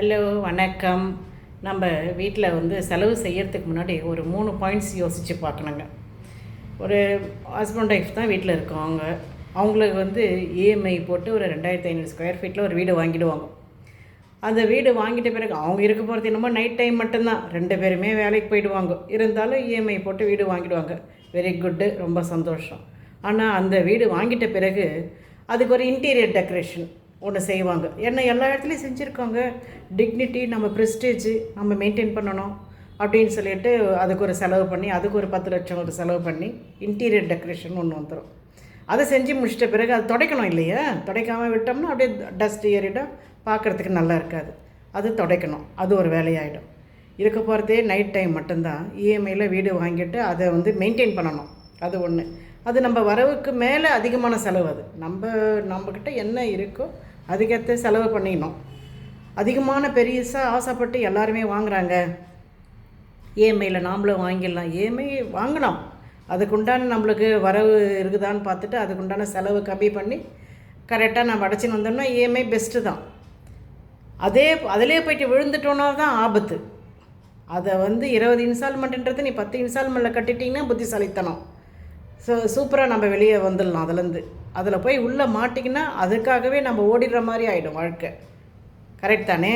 Hello வணக்கம். நம்ம வீட்டில் வந்து செலவு செய்யறதுக்கு முன்னாடி ஒரு மூணு பாயிண்ட்ஸ் யோசித்து பார்க்கணுங்க. ஒரு ஹஸ்பண்ட் ஒய்ஃப் தான் வீட்டில் இருக்கோம் அவங்க அவங்களுக்கு வந்து இஎம்ஐ போட்டு ஒரு ரெண்டாயிரத்தி ஐநூறு ஸ்கொயர் ஃபீட்டில் ஒரு வீடு வாங்கிடுவாங்க. அந்த வீடு வாங்கிட்ட பிறகு அவங்க இருக்க போகிறது என்னமோ நைட் டைம் மட்டும்தான். ரெண்டு பேருமே வேலைக்கு போயிடுவாங்க. இருந்தாலும் இஎம்ஐ போட்டு வீடு வாங்கிடுவாங்க. வெரி குட்டு ரொம்ப சந்தோஷம். ஆனால் அந்த வீடு வாங்கிட்ட பிறகு அதுக்கு ஒரு இன்டீரியர் டெக்கரேஷன் ஒன்று செய்வாங்க. என்ன எல்லா இடத்துலையும் செஞ்சுருக்காங்க. டிக்னிட்டி நம்ம ப்ரெஸ்டேஜ் நம்ம மெயின்டைன் பண்ணணும் அப்படின்னு சொல்லிட்டு அதுக்கு ஒரு செலவு பண்ணி அதுக்கு ஒரு பத்து லட்சம் ஒரு செலவு பண்ணி இன்டீரியர் டெக்கரேஷன் ஒன்று வந்துடும் அதை செஞ்சு முடிச்சிட்ட பிறகு அது துடைக்கணும் இல்லையா? துடைக்காமல் விட்டோம்னா அப்படியே டஸ்ட் ஏறிடும். பார்க்குறதுக்கு நல்லா இருக்காது. அது துடைக்கணும். அது ஒரு வேலையாயிடும். இருக்க போகிறதே நைட் டைம் மட்டும்தான். இஎம்ஐயில் வீடு வாங்கிட்டு அதை வந்து மெயின்டைன் பண்ணணும். அது ஒன்று அது நம்ம வரவுக்கு மேலே அதிகமான செலவு அது. நம்ம நம்மக்கிட்ட என்ன இருக்கோ அதுக்கேற்ற செலவு பண்ணிக்கணும். அதிகமான பெரியசாக ஆசைப்பட்டு எல்லாருமே வாங்குறாங்க. இஎம்ஐயில் நாம்ளும் வாங்கிடலாம். இஎம்ஐ வாங்கலாம். அதுக்குண்டான நம்மளுக்கு வரவு இருக்குதான்னு பார்த்துட்டு அதுக்குண்டான செலவு கம்மி பண்ணி கரெக்டாக நம்ம அடைச்சின்னு வந்தோம்னா இஎம்ஐ பெஸ்ட்டு தான். அதே அதிலே போயிட்டு விழுந்துட்டோன்னா தான் ஆபத்து. அதை வந்து இருபது இன்ஸ்டால்மெண்ட்டுன்றது நீ பத்து இன்ஸ்டால்மெண்ட்டில் கட்டிட்டிங்கன்னா புத்திசாலித்தனம். ஸோ சூப்பராக நம்ம வெளியே வந்துடலாம் அதுலேருந்து. அதில் போய் உள்ளே மாட்டிங்கன்னா அதுக்காகவே நம்ம ஓடிடுற மாதிரி ஆகிடும் வாழ்க்கை. கரெக்ட் தானே?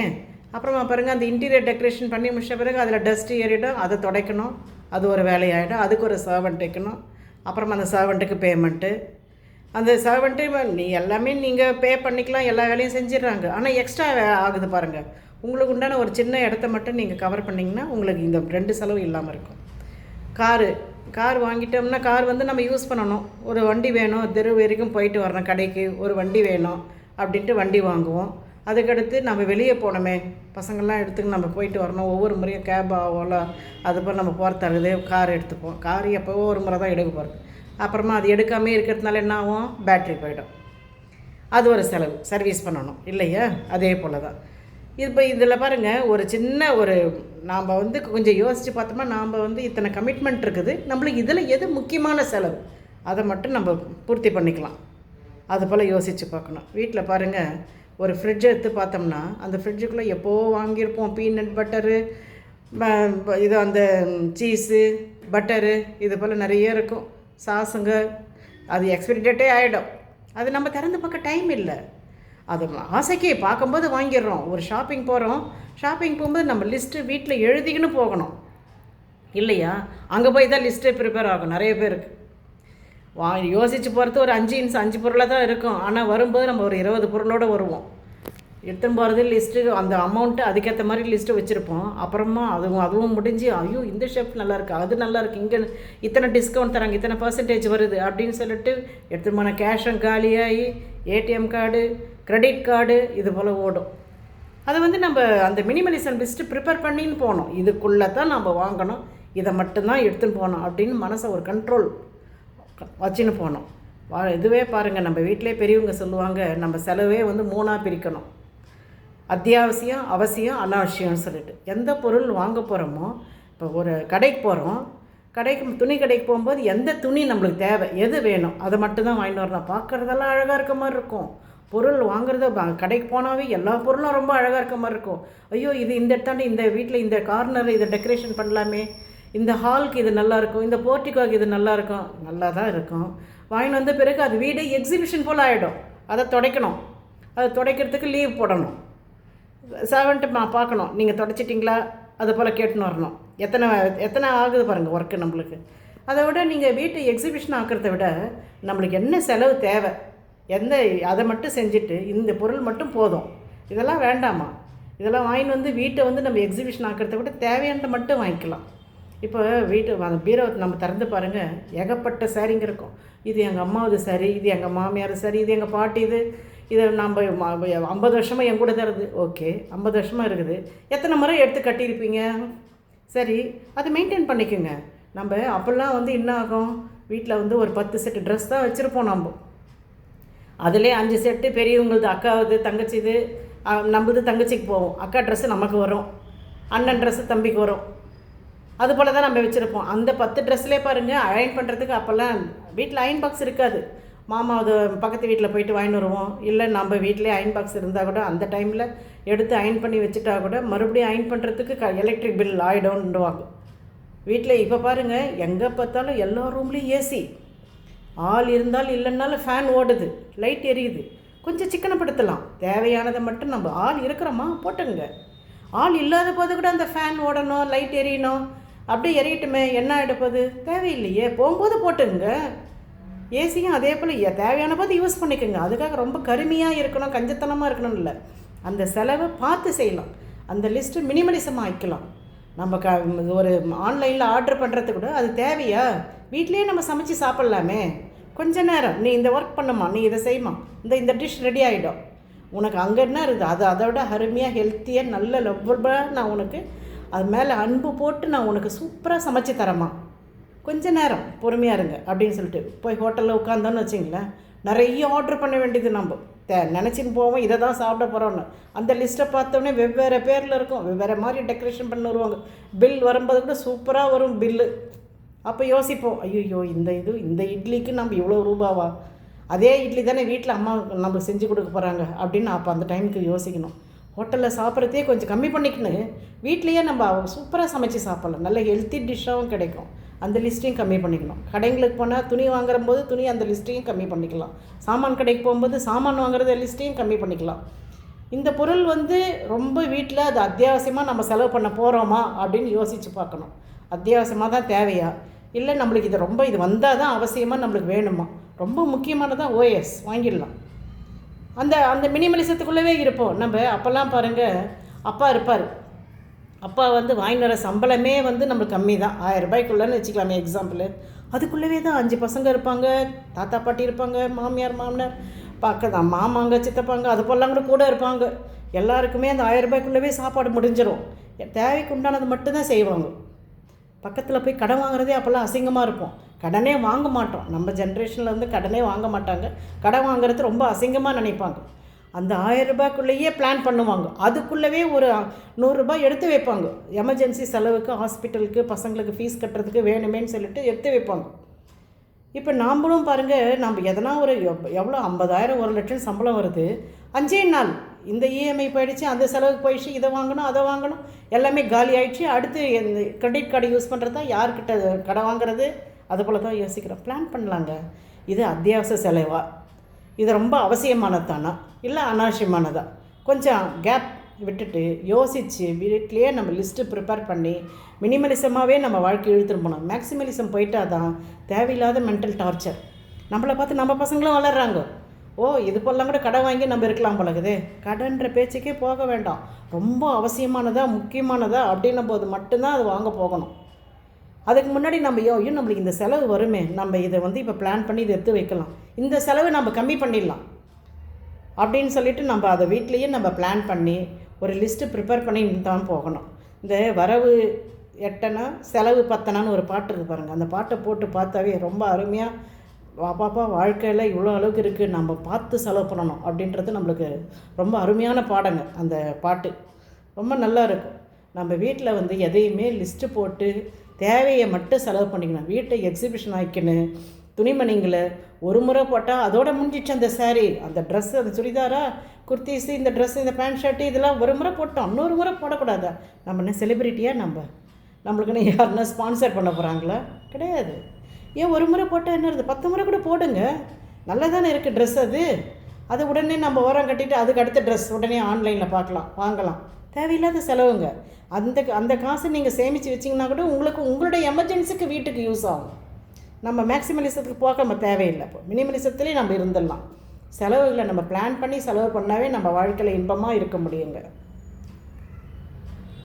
அப்புறமா பாருங்கள் அந்த இன்டீரியர் டெக்கரேஷன் பண்ணி முடிச்ச பிறகு அதில் டஸ்ட் ஏறிடும் அதை துடைக்கணும். அது ஒரு வேலையாகிடும் அதுக்கு ஒரு சர்வெண்ட் வைக்கணும். அப்புறமா அந்த சர்வெண்ட்டுக்கு பேமெண்ட்டு அந்த சர்வெண்ட்டு நீ எல்லாமே நீங்கள் பே பண்ணிக்கலாம் எல்லா வேலையும் செஞ்சிடுறாங்க. ஆனால் எக்ஸ்ட்ரா ஆகுது பாருங்கள் உங்களுக்கு உண்டான ஒரு சின்ன இடத்த மட்டும் நீங்கள் கவர் பண்ணிங்கன்னா உங்களுக்கு இந்த ரெண்டு செலவு இல்லாமல் இருக்கும். காரு கார் வாங்கிட்டோம்னா கார் வந்து நம்ம யூஸ் பண்ணணும். ஒரு வண்டி வேணும் தெரு வரைக்கும் போயிட்டு வரணும் கடைக்கு ஒரு வண்டி வேணும் அப்படின்ட்டு வண்டி வாங்குவோம். அதுக்கடுத்து நம்ம வெளியே போனோமே பசங்கள்லாம் எடுத்துக்கு நம்ம போயிட்டு வரணும். ஒவ்வொரு முறையும் கேப் ஓலா அது போல் நம்ம போகிற தகுது கார் எடுத்துப்போம். கார் எப்போவோ ஒரு முறை தான் எடுக்க போகிறது அப்புறமா அது எடுக்காமே இருக்கிறதுனால என்ன ஆகும்? பேட்ரி போயிடும். அது ஒரு செலவு. சர்வீஸ் பண்ணணும். இல்லையா? அதே போல் தான். இப்போ இதில் பாருங்கள் ஒரு சின்ன ஒரு நாம் வந்து கொஞ்சம் யோசித்து பார்த்தோம்னா நாம் வந்து இத்தனை கமிட்மெண்ட் இருக்குது. நம்மளுக்கு இதில் எது முக்கியமான செலவு? அதை மட்டும் நம்ம பூர்த்தி பண்ணிக்கலாம். அது போல் யோசித்து பார்க்கணும். வீட்டில் பாருங்கள் ஒரு ஃப்ரிட்ஜ் எடுத்து பார்த்தோம்னா அந்த ஃப்ரிட்ஜுக்குள்ளே எப்போ வாங்கியிருப்போம்? பீனட் பட்டரு இது அந்த சீஸு பட்டரு இது போல் நிறைய இருக்கும். சாஸுங்க அது எக்ஸ்பிரி டேட்டே ஆகிடும் அது நம்ம திறந்து பார்க்க டைம் இல்லை. அது ஆசைக்கு பார்க்கும்போது வாங்கிடுறோம். ஒரு ஷாப்பிங் போகிறோம் ஷாப்பிங் போகும்போது நம்ம லிஸ்ட்டு வீட்டில் எழுதிக்கின்னு போகணும். இல்லையா? அங்கே போய் தான் லிஸ்ட்டே ப்ரிப்பேர் ஆகும். நிறைய பேருக்கு வா யோசித்து போகிறது ஒரு அஞ்சு இன்ஸ் அஞ்சு பொருளாக தான் இருக்கும். ஆனால் வரும்போது நம்ம ஒரு இருபது பொருளோடு வருவோம். எடுத்துன்னு போகிறது லிஸ்ட்டு அந்த அமௌண்ட்டு அதுக்கேற்ற மாதிரி லிஸ்ட்டு வச்சுருப்போம். அப்புறமா அதுவும் அதுவும் முடிஞ்சு ஐயோ இந்த ஷேப் நல்லாயிருக்கு அது நல்லாயிருக்கு இங்கே இத்தனை டிஸ்கவுண்ட் தராங்க இத்தனை பர்சன்டேஜ் வருது அப்படின்னு சொல்லிட்டு எடுத்துன்னு போன கேஷும் காலியாகி ஏடிஎம் கார்டு கிரெடிட் கார்டு இது போல் ஓடும். அதை வந்து நம்ம அந்த மினிமலிசம் லிஸ்ட்டு ப்ரிப்பேர் பண்ணின்னு போகணும். இதுக்குள்ளே தான் நம்ம வாங்கணும். இதை மட்டும்தான் எடுத்துன்னு போகணும் அப்படின்னு மனசை ஒரு கண்ட்ரோல் வச்சுன்னு போகணும். வா இதுவே பாருங்கள் நம்ம வீட்டிலே பெரியவங்க சொல்லுவாங்க நம்ம செலவே வந்து மூணாக பிரிக்கணும். அத்தியாவசியம் அவசியம் அனாவசியம்னு சொல்லிட்டு. எந்த பொருள் வாங்க போகிறோமோ இப்போ ஒரு கடைக்கு போகிறோம் கடைக்கு துணி கடைக்கு போகும்போது எந்த துணி நம்மளுக்கு தேவை எது வேணும் அதை மட்டும்தான் வாங்கிட்டு வரணும். பார்க்குறதெல்லாம் அழகாக இருக்க மாதிரி இருக்கும். பொருள் வாங்குறத கடைக்கு போனாவே எல்லா பொருளும் ரொம்ப அழகாக இருக்க மாதிரி இருக்கும். ஐயோ இது இந்த இடத்தாண்டி இந்த வீட்டில் இந்த கார்னர் இதை டெக்கரேஷன் பண்ணலாமே. இந்த ஹாலுக்கு இது நல்லாயிருக்கும் இந்த போர்ட்டிகோக்கு இது நல்லாயிருக்கும் நல்லா தான் இருக்கும். வாங்கிட்டு வந்த பிறகு அது வீடு எக்ஸிபிஷன் போல் ஆகிடும் அதை துடைக்கணும். அதை துடைக்கிறதுக்கு லீவ் போடணும். செவன்ட்டு மா பார்க்கணும். நீங்கள் தொடச்சிட்டிங்களா? அது போல் கேட்டுன்னு வரணும். எத்தனை எத்தனை ஆகுது பாருங்கள் ஒர்க்கு நம்மளுக்கு. அதை விட நீங்கள் வீட்டை எக்ஸிபிஷன் ஆக்கிறத விட நம்மளுக்கு என்ன செலவு தேவை? எந்த அதை மட்டும் செஞ்சுட்டு இந்த பொருள் மட்டும் போதும். இதெல்லாம் வேண்டாமா? இதெல்லாம் வாங்கின்னு வந்து வீட்டை வந்து நம்ம எக்ஸிபிஷன் ஆக்கிறத விட தேவையானதை மட்டும் வாங்கிக்கலாம். இப்போ வீட்டு அந்த பீரோவை நம்ம திறந்து பாருங்கள் ஏகப்பட்ட சாரிங்க இருக்கும். இது எங்கள் அம்மாவது சரி இது எங்கள் மாமியார் சரி இது எங்கள் பாட்டி இது இதை நம்ம ஐம்பது வருஷமாக என் கூட தருது ஓகே ஐம்பது வருஷமாக இருக்குது. எத்தனை முறை எடுத்து கட்டியிருப்பீங்க? சரி அதை மெயின்டைன் பண்ணிக்கோங்க. நம்ம அப்போல்லாம் வந்து என்ன ஆகும்? வீட்டில் வந்து ஒரு பத்து செட்டு ட்ரெஸ் தான் வச்சுருப்போம் நம்ம அதிலே அஞ்சு செட்டு பெரியவங்களது அக்காவது தங்கச்சிது நம்மது தங்கச்சிக்கு போவோம். அக்கா ட்ரெஸ்ஸு நமக்கு வரும். அண்ணன் ட்ரெஸ்ஸு தம்பிக்கு வரும். அது போல் தான் நம்ம வச்சுருப்போம். அந்த பத்து ட்ரெஸ்லேயே பாருங்கள் அயன் பண்ணுறதுக்கு அப்போல்லாம் வீட்டில் அயன் பாக்ஸ் இருக்காது. மாமா அது பக்கத்து வீட்டில் போயிட்டு வாங்கிட்டு வருவோம். இல்லை நம்ம வீட்டிலே அயன் பாக்ஸ் இருந்தால் கூட அந்த டைமில் எடுத்து அயன் பண்ணி வச்சுட்டா கூட மறுபடியும் அயன் பண்ணுறதுக்கு க எலக்ட்ரிக் பில் ஆகிடும்ன்றுவாங்க வீட்டில் இப்போ பாருங்கள் எங்கே பார்த்தாலும் எல்லா ரூம்லேயும் ஏசி ஆள் இருந்தால் இல்லைன்னாலும் ஃபேன் ஓடுது லைட் எரியுது. கொஞ்சம் சிக்கனப்படுத்தலாம். தேவையானதை மட்டும் நம்ம ஆள் இருக்கிறோமா? போட்டுங்க ஆள் இல்லாத போது கூட அந்த ஃபேன் ஓடணும் லைட் எரியணும். அப்படியே எரியட்டுமே என்ன எடுப்பது தேவையில்லையே. போகும்போது போட்டுங்க ஏசியும் அதே போல் தேவையான போது யூஸ் பண்ணிக்கோங்க. அதுக்காக ரொம்ப கருமையாக இருக்கணும் கஞ்சத்தனமாக இருக்கணும் இல்லை. அந்த செலவை பார்த்து செய்யலாம் அந்த லிஸ்ட்டு மினிமலிசமாக ஆக்கிக்கலாம் நம்ம க ஒரு ஆன்லைனில் ஆர்டர் பண்ணுறது கூட அது தேவையா? வீட்லேயே நம்ம சமைச்சு சாப்பிட்லாமே. கொஞ்ச நேரம். நீ இந்த ஒர்க் பண்ணுமா? நீ இதை செய்யுமா இந்த இந்த டிஷ் ரெடி ஆகிடும் உனக்கு அங்கே என்ன இருக்குது அது அதை விட அருமையாக ஹெல்த்தியாக நல்ல லவ்வபுளாக நான் உனக்கு அது மேலே அன்பு போட்டு நான் உனக்கு சூப்பராக சமைச்சு தரேம்மா. கொஞ்ச நேரம் பொறுமையாக இருங்க அப்படின்னு சொல்லிட்டு போய் ஹோட்டலில் உட்காந்தோன்னு வச்சிங்களேன் நிறைய ஆர்டர் பண்ண வேண்டியது நம்ம. தே நினச்சின்னு போவோம் இதை தான் சாப்பிட போகிறோன்னு அந்த லிஸ்ட்டை பார்த்தோன்னே வெவ்வேறு பேரில் இருக்கும் வெவ்வேறு மாதிரி டெக்கரேஷன் பண்ணி வருவாங்க. பில் வரும்போது கூட சூப்பராக வரும் பில்லு அப்போ யோசிப்போம் ஐயோ இந்த இது இந்த இட்லிக்கு நம்ம இவ்வளோ ரூபாவா? அதே இட்லி தானே வீட்டில் அம்மா நம்ம செஞ்சு கொடுக்க போகிறாங்க அப்படின்னு அப்போ அந்த டைமுக்கு யோசிக்கணும். ஹோட்டலில் சாப்பிட்றதே கொஞ்சம் கம்மி பண்ணிக்கணும். வீட்லேயே நம்ம சூப்பராக சமைச்சு சாப்பிட்லாம். நல்ல ஹெல்த்தி டிஷ்ஷாகவும் கிடைக்கும். அந்த லிஸ்ட்டையும் கம்மி பண்ணிக்கணும். கடைங்களுக்கு போனால் துணி வாங்குற போது துணி அந்த லிஸ்ட்டையும் கம்மி பண்ணிக்கலாம். சாமான் கடைக்கு போகும்போது சாமான் வாங்குறத லிஸ்ட்டையும் கம்மி பண்ணிக்கலாம். இந்த பொருள் வந்து ரொம்ப வீட்டில் அது அத்தியாவசியமாக நம்ம செலவு பண்ண போகிறோமா அப்படின்னு யோசித்து பார்க்கணும். அத்தியாவசியமாக தான் தேவையா? இல்லை நம்மளுக்கு இது ரொம்ப இது வந்தால் தான் அவசியமாக நம்மளுக்கு வேணுமா? ரொம்ப முக்கியமானதான் ஓஎஸ் வாங்கிடலாம். அந்த அந்த மினிமலிசத்துக்குள்ளவே இருப்போம். நம்ம அப்போல்லாம் பாருங்கள் அப்பா இருப்பார். அப்பா வந்து வாங்கிட்டு வர சம்பளமே வந்து நம்மளுக்கு கம்மி தான் ஆயிரம் ரூபாய்க்குள்ளன்னு வச்சுக்கலாமே எக்ஸாம்பிள் அதுக்குள்ளவே தான் அஞ்சு பசங்க இருப்பாங்க தாத்தா பாட்டி இருப்பாங்க மாமியார் மாமனார். பக்கத்து மாமாங்க சித்தப்பாங்க அது போலாம் கூட கூட இருப்பாங்க. எல்லாருக்குமே அந்த ஆயிரம் ரூபாய்க்குள்ளவே சாப்பாடு முடிஞ்சிடும் தேவைக்கு உண்டானது மட்டும்தான் செய்வாங்க. பக்கத்தில் போய் கடன் வாங்குறதே அப்போல்லாம் அசிங்கமாக இருக்கும். கடனே வாங்க மாட்டோம். நம்ம ஜென்ரேஷனில் வந்து கடனே வாங்க மாட்டாங்க. கடன் வாங்குறது ரொம்ப அசிங்கமாக நினைப்பாங்க. அந்த ஆயிரம் ரூபாய்க்குள்ளேயே பிளான் பண்ணுவாங்க. அதுக்குள்ளவே ஒரு நூறுரூபா எடுத்து வைப்பாங்க. எமர்ஜென்சி செலவுக்கு ஹாஸ்பிட்டலுக்கு பசங்களுக்கு ஃபீஸ் கட்டுறதுக்கு வேணுமேன்னு சொல்லிட்டு எடுத்து வைப்பாங்க. இப்போ நாம்பளும் பாருங்கள் நம்ம எதனா ஒரு எவ்வளோ? ஐம்பதாயிரம் ஒரு லட்சம் சம்பளம் வருது. அஞ்சே நாள். இந்த இஎம்ஐ போயிடுச்சு அந்த செலவுக்கு போயிடுச்சு இதை வாங்கணும் அதை வாங்கணும். எல்லாமே காலி ஆயிடுச்சு. அடுத்து இந்த கிரெடிட் கார்டு யூஸ் பண்ணுறது தான் யார்கிட்ட கடை வாங்குறது? அது போல் தான் யோசிக்கிறோம். பிளான் பண்ணலாங்க. இது அத்தியாவசிய செலவாக இது ரொம்ப அவசியமானதானா இல்லை அனாவசியமானதா? கொஞ்சம் கேப் விட்டுட்டு யோசித்து வீட்லேயே நம்ம லிஸ்ட்டு ப்ரிப்பேர் பண்ணி மினிமலிசமாகவே நம்ம வாழ்க்கை இழுத்துட்டு போனோம் மேக்ஸிமலிசம் போயிட்டா தான் தேவையில்லாத மென்டல் டார்ச்சர் நம்மளை பார்த்து நம்ம பசங்களும் வளர்கிறாங்க ஓ இது போலாம் கூட கடை வாங்கி நம்ம இருக்கலாம் பழகுது கடைன்ற பேச்சுக்கே போக வேண்டாம். ரொம்ப அவசியமானதா முக்கியமானதா அப்படின்னும் போது மட்டும்தான் அது வாங்க போகணும். அதுக்கு முன்னாடி நம்ம யோ ஐயோ நம்மளுக்கு இந்த செலவு வருமே. நம்ம இதை வந்து இப்போ பிளான் பண்ணி இதை எடுத்து வைக்கலாம். இந்த செலவை நம்ம கம்மி பண்ணிடலாம். அப்படின்னு சொல்லிட்டு நம்ம அதை வீட்லேயே நம்ம பிளான் பண்ணி ஒரு லிஸ்ட்டு ப்ரிப்பேர் பண்ணி தான் போகணும். இந்த வரவு எட்டனா செலவு பத்தனான்னு ஒரு பாட்டு இருக்கு பாருங்கள் அந்த பாட்டை போட்டு பார்த்தாவே ரொம்ப அருமையாக வா பாப்பா வாழ்க்கையில் இவ்வளோ அளவுக்கு இருக்குது நம்ம பார்த்து செலவு பண்ணணும் அப்படின்றது நம்மளுக்கு ரொம்ப அருமையான பாடங்க அந்த பாட்டு. ரொம்ப நல்லா இருக்கும். நம்ம வீட்டில் வந்து எதையுமே லிஸ்ட்டு போட்டு தேவையை மட்டும் செலவு பண்ணிக்கணும். வீட்டை எக்ஸிபிஷன் ஆக்கிக்கணும். துணிமணிங்களை ஒரு முறை போட்டால் அதோட முடிஞ்சிச்சு அந்த சாரீ அந்த ட்ரெஸ்ஸு அந்த சுடிதாரா குர்த்திஸு இந்த ட்ரெஸ்ஸு இந்த பேண்ட் ஷர்ட்டு இதெல்லாம் ஒரு முறை போட்டோம். இன்னொரு முறை போடக்கூடாதா? நம்ம என்ன செலிப்ரிட்டியாக நம்ம? நம்மளுக்குன்னு யாருன்னா ஸ்பான்சர் பண்ண போகிறாங்களா கிடையாது. ஏன் ஒரு முறை போட்டால் என்ன இருக்குது பத்து முறை கூட போடுங்க. நல்லா தானே இருக்குது ட்ரெஸ் அது. அது உடனே நம்ம ஓரம் கட்டிட்டு அதுக்கு அடுத்த ட்ரெஸ் உடனே ஆன்லைனில் பார்க்கலாம். வாங்கலாம். தேவையில்லாத செலவுங்க. அந்த அந்த காசை நீங்கள் சேமித்து வச்சிங்கன்னா கூட உங்களுக்கு உங்களுடைய எமர்ஜென்சிக்கு வீட்டுக்கு யூஸ் ஆகும். நம்ம மேக்ஸிமலிசத்துக்கு போக நம்ம தேவையில்லை இப்போ. மினிமலிசத்துலேயே நம்ம இருந்துடலாம். செலவுகளை நம்ம பிளான் பண்ணி செலவு பண்ணாவே நம்ம வாழ்க்கையில் இன்பமாக இருக்க முடியுங்க.